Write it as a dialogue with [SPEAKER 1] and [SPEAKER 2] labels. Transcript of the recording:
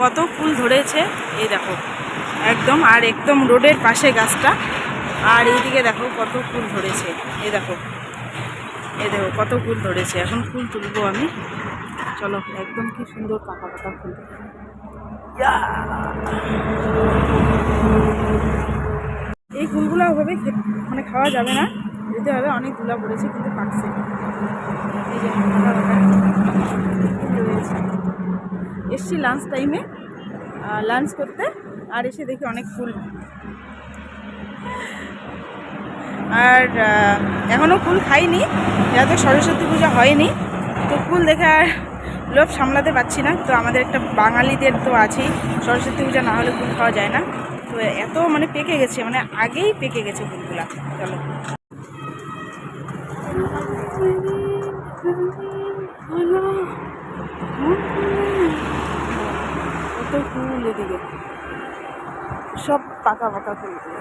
[SPEAKER 1] কত ফুল ধরেছে। এই দেখো, একদম, আর একদম রোডের পাশে গাছটা। আর এইদিকে দেখো কত ফুল ধরেছে। এই দেখো এই দেখো কত ফুল ধরেছে। এখন ফুল তুলবো আমি। চলো, একদম কি সুন্দর পাকা পাকা ফুল। এই ফুলগুলো ওভাবে মানে খাওয়া যাবে না। দিতে হবে, অনেক ধুলা পড়েছে কিন্তু পাকছে। এই যে পাকা পাকা ফুল রয়েছে এসছি লাঞ্চ টাইমে লাঞ্চ করতে আর এসে দেখি অনেক ফুল আর এখনও ফুল খাইনি যাতে সরস্বতী পূজা হয়নি তো ফুল দেখে আর লোভ সামলাতে পারছি না তো আমাদের একটা বাঙালিদের তো আছেই সরস্বতী পূজা না হলে ফুল খাওয়া যায় না তো এত মানে পেকে গেছে মানে আগেই পেকে গেছে ফুলগুলা চলো এদিকে সব পাকা পাকা ফুলগুলো